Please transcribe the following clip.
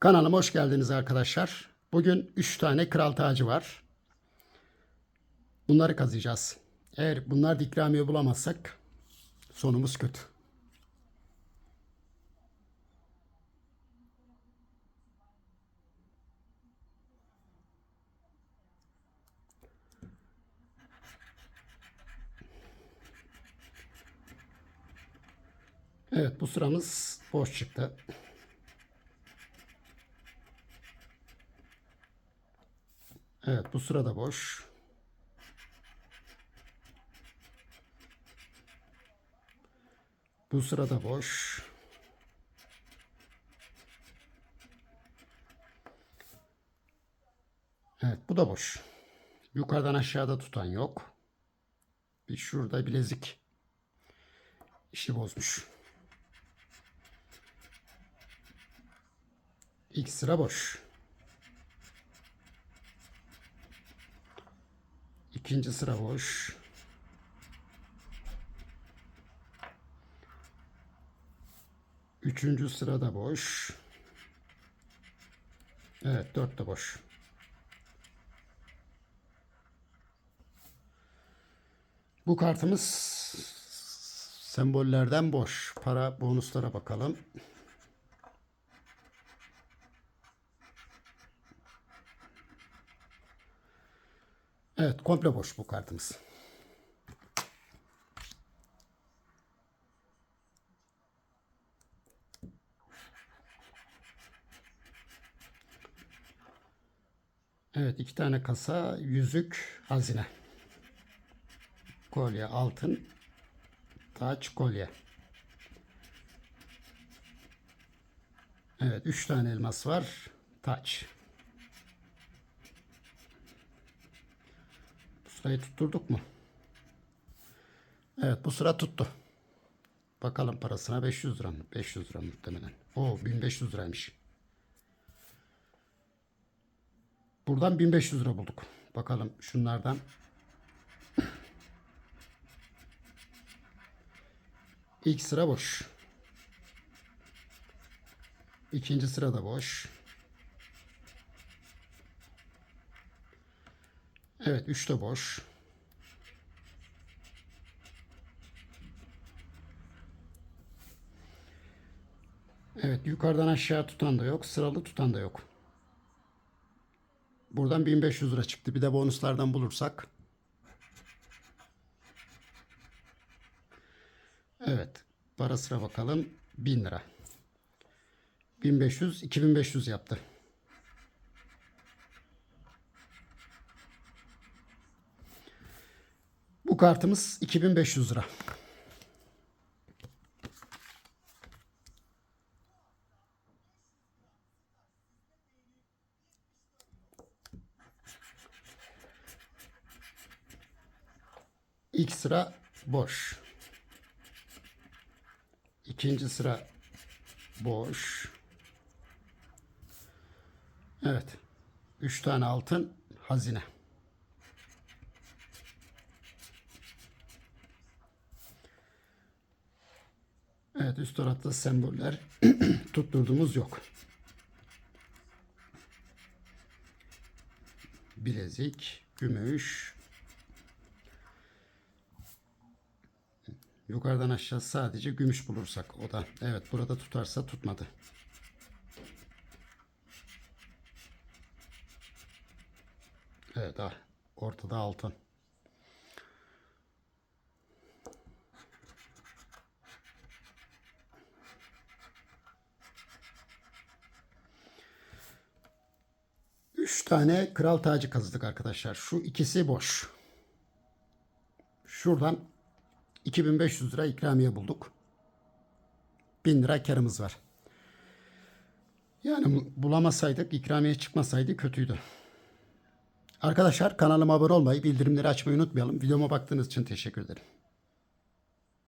Kanalıma hoş geldiniz arkadaşlar. Bugün 3 tane kral tacı var. Bunları kazıyacağız. Eğer bunlar ikramiye bulamazsak sonumuz kötü. Evet bu sıramız boş çıktı. Evet bu sırada boş. Bu sırada boş. Evet bu da boş. Yukarıdan aşağıda tutan yok. Bir şurada bilezik işi bozmuş. İlk sıra boş. İkinci sıra boş. Üçüncü sırada boş. Evet dört de boş. Bu kartımız sembollerden boş. Para bonuslara bakalım. Evet komple boş bu kartımız. Evet iki tane kasa yüzük hazine. Kolye altın taç kolye. Evet üç tane elmas var taç. Sırayı tutturduk mu? Evet bu sıra tuttu. Bakalım parasına 500 lira mı? 500 lira muhtemelen. O 1500 liraymış. Buradan 1500 lira bulduk. Bakalım şunlardan. İlk sıra boş. İkinci sıra da boş. Evet, 3 de boş. Evet, yukarıdan aşağı tutan da yok, sıralı tutan da yok. Buradan 1500 lira çıktı. Bir de bonuslardan bulursak. Evet, para sıra bakalım. 1000 lira. 1500, 2500 yaptı. Bu kartımız 2500 lira. İlk sıra boş. İkinci sıra boş. Evet. Üç tane altın hazine. Evet üst tarafta semboller tutturduğumuz yok. Bilezik, gümüş. Yukarıdan aşağı sadece gümüş bulursak o da. Evet burada tutarsa tutmadı. Evet ah, ortada altın. Üç tane kral tacı kazıdık arkadaşlar. Şu ikisi boş. Şuradan 2500 lira ikramiye bulduk. 1000 lira karımız var. Yani bulamasaydık, ikramiye çıkmasaydı kötüydü. Arkadaşlar kanalıma abone olmayı, bildirimleri açmayı unutmayalım. Videoma baktığınız için teşekkür ederim.